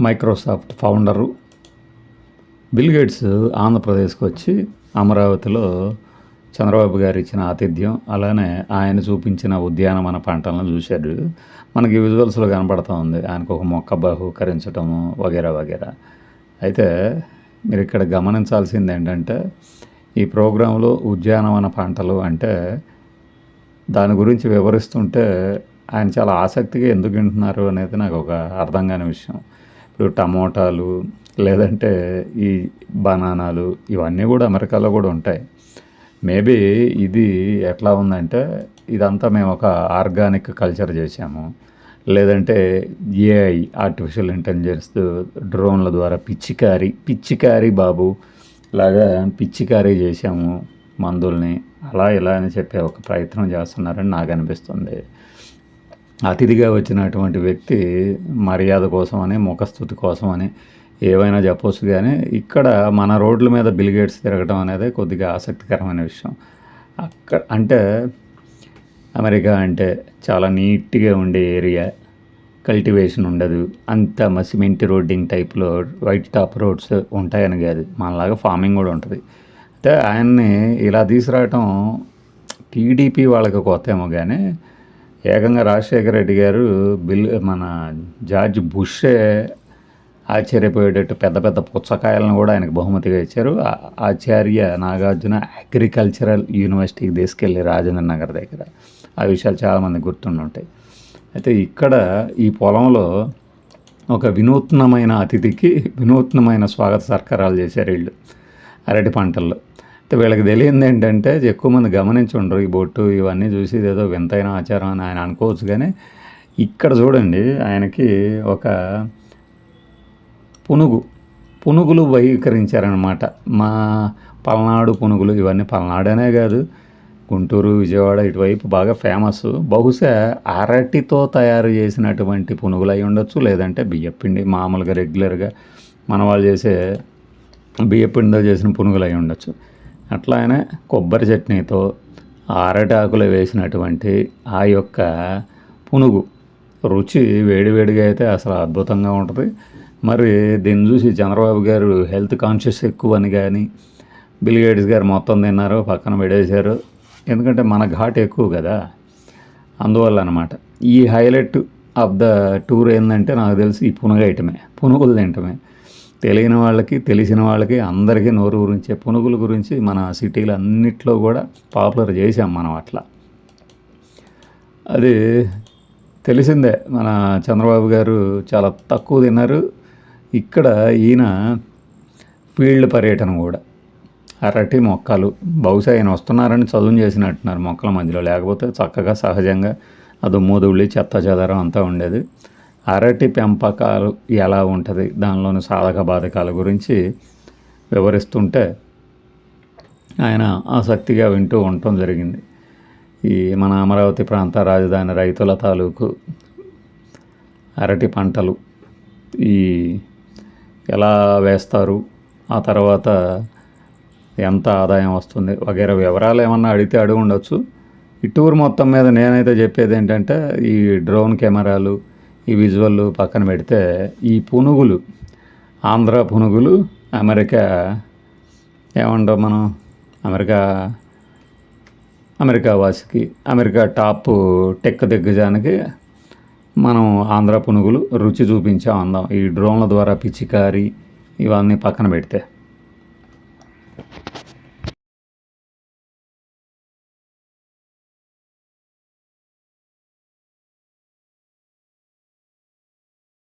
Microsoft founder bill gates ఆంధ్రప్రదేశ్కి వచ్చి అమరావతిలో చంద్రబాబు గారు ఇచ్చిన ఆతిథ్యం అలానే ఆయన చూపించిన ఉద్యానవన పంటలను చూశాడు. మనకి విజువల్స్లో కనపడతా ఉంది. ఆయనకు ఒక మొక్క బహుకరించటము వగేరా వగేరా. అయితే మీరు ఇక్కడ గమనించాల్సింది ఏంటంటే ఈ ప్రోగ్రాంలో ఉద్యానవన పంటలు అంటే దాని గురించి వివరిస్తుంటే ఆయన చాలా ఆసక్తిగా ఎందుకు వింటున్నారు అనేది నాకు ఒక అర్థం కాని విషయం. ఇప్పుడు టమోటాలు లేదంటే ఈ బనానాలు ఇవన్నీ కూడా అమెరికాలో కూడా ఉంటాయి. మేబీ ఇది ఎట్లా ఉందంటే ఇదంతా మేము ఒక ఆర్గానిక్ కల్చర్ చేసాము లేదంటే ఏఐ ఆర్టిఫిషియల్ ఇంటెలిజెన్స్ డ్రోన్ల ద్వారా పిచ్చికారి పిచ్చికారి బాబు లాగా పిచ్చికారీ చేసాము మందుల్ని. అలా ఇలా అని చెప్పే ఒక ప్రయత్నం చేస్తున్నారని నాకు అనిపిస్తుంది. అతిథిగా వచ్చినటువంటి వ్యక్తి మర్యాద కోసమని ముఖస్థుతి కోసమని ఏవైనా చెప్పొచ్చు కానీ ఇక్కడ మన రోడ్ల మీద బిల్గేట్స్ తిరగడం అనేది కొద్దిగా ఆసక్తికరమైన విషయం. అక్కడ అంటే అమెరికా అంటే చాలా నీట్గా ఉండే ఏరియా. కల్టివేషన్ ఉండదు. అంత సిమెంట్ రోడ్డింగ్ టైప్లో వైట్ టాప్ రోడ్స్ ఉంటాయని కాదు. మనలాగా ఫార్మింగ్ కూడా ఉంటుంది. అయితే ఆయన్ని ఇలా తీసుకురావటం టీడీపీ వాళ్ళకి కొత్త ఏమో కానీ ఏకంగా రాజశేఖర రెడ్డి గారు బిల్ మన జార్జ్ బుషే ఆశ్చర్యపోయేటట్టు పెద్ద పెద్ద పుచ్చకాయలను కూడా ఆయనకు బహుమతిగా ఇచ్చారు. ఆ- ఆచార్య నాగార్జున అగ్రికల్చరల్ యూనివర్సిటీకి తీసుకెళ్ళి రాజేంద్ర నగర్ దగ్గర. ఆ విషయాలు చాలామంది గుర్తుండి ఉంటాయి. అయితే ఇక్కడ ఈ పొలంలో ఒక వినూత్నమైన అతిథికి వినూత్నమైన స్వాగత సత్కారాలు చేశారు వీళ్ళు అరటి పంటల్లో. వీళ్ళకి తెలియంది ఏంటంటే ఎక్కువ మంది గమనించి ఉండరు ఈ బొట్టు ఇవన్నీ చూసి ఏదో వింతైన ఆచారం అని ఆయన అనుకోవచ్చు. కానీ ఇక్కడ చూడండి ఆయనకి ఒక పునుగు పునుగులు బహికరించారనమాట మా పల్నాడు పునుగులు ఇవన్నీ పల్నాడనే కాదు గుంటూరు విజయవాడ ఇటువైపు బాగా ఫేమస్ బహుశా అరటితో తయారు చేసినటువంటి పునుగులు అయి ఉండొచ్చు లేదంటే బియ్యపిండి మామూలుగా రెగ్యులర్గా మన వాళ్ళు చేసే బియ్యపిండితో చేసిన పునుగులు అయి ఉండొచ్చు. అట్లానే కొబ్బరి చట్నీతో అరటి ఆకులు వేసినటువంటి ఆ యొక్క పునుగు. రుచి వేడివేడిగా అయితే అసలు అద్భుతంగా ఉంటుంది. మరి దీన్ని చూసి చంద్రబాబు గారు హెల్త్ కాన్షియస్ ఎక్కువ అని కానీ బిల్ గేట్స్ గారు మొత్తం తిన్నారు పక్కన పెడేశారు. ఎందుకంటే మన ఘాట్ ఎక్కువ కదా. అందువల్ల అనమాట ఈ హైలైట్ ఆఫ్ ద టూర్ ఏంటంటే నాకు తెలిసి ఈ పునుగు ఐటమే. పునుగులు తింటమే. తెలియని వాళ్ళకి తెలిసిన వాళ్ళకి అందరికీ నోరు గురించి పునుగుల గురించి మన సిటీలు అన్నిట్లో కూడా పాపులర్ చేసాం మనం అట్లా. అది తెలిసిందే. మన చంద్రబాబు గారు చాలా తక్కువ తిన్నారు. ఇక్కడ ఈయన ఫీల్డ్ పర్యటన కూడా. అరటి మొక్కలు బహుశా ఆయన వస్తున్నారని చదువు చేసినట్టున్నారు మొక్కల మధ్యలో. లేకపోతే చక్కగా సహజంగా అది మూదుళ్ళి చెత్త చెదరం అంతా ఉండేది. అరటి పెంపకాలు ఎలా ఉంటుంది? దానిలోని సాధక బాధకాల గురించి వివరిస్తుంటే ఆయన ఆసక్తిగా వింటూ ఉండటం జరిగింది. ఈ మన అమరావతి ప్రాంత రాజధాని రైతుల తాలూకు అరటి పంటలు ఈ ఎలా వేస్తారు? ఆ తర్వాత ఎంత ఆదాయం వస్తుంది? వగైరా వివరాలు ఏమన్నా అడిగితే అడుగు ఉండొచ్చు. ఈ టూర్ మొత్తం మీద నేనైతే చెప్పేది ఏంటంటే ఈ డ్రోన్ కెమెరాలు ఈ విజువల్ పక్కన పెడితే ఈ పునుగులు ఆంధ్ర పునుగులు అమెరికా ఏమంటాం మనం? అమెరికా అమెరికా వాసికి అమెరికా టాప్ టెక్ దిగ్గజానికి మనం ఆంధ్ర పునుగులు రుచి చూపించాం అందాం. ఈ డ్రోన్ల ద్వారా పిచికారి ఇవన్నీ పక్కన పెడితే.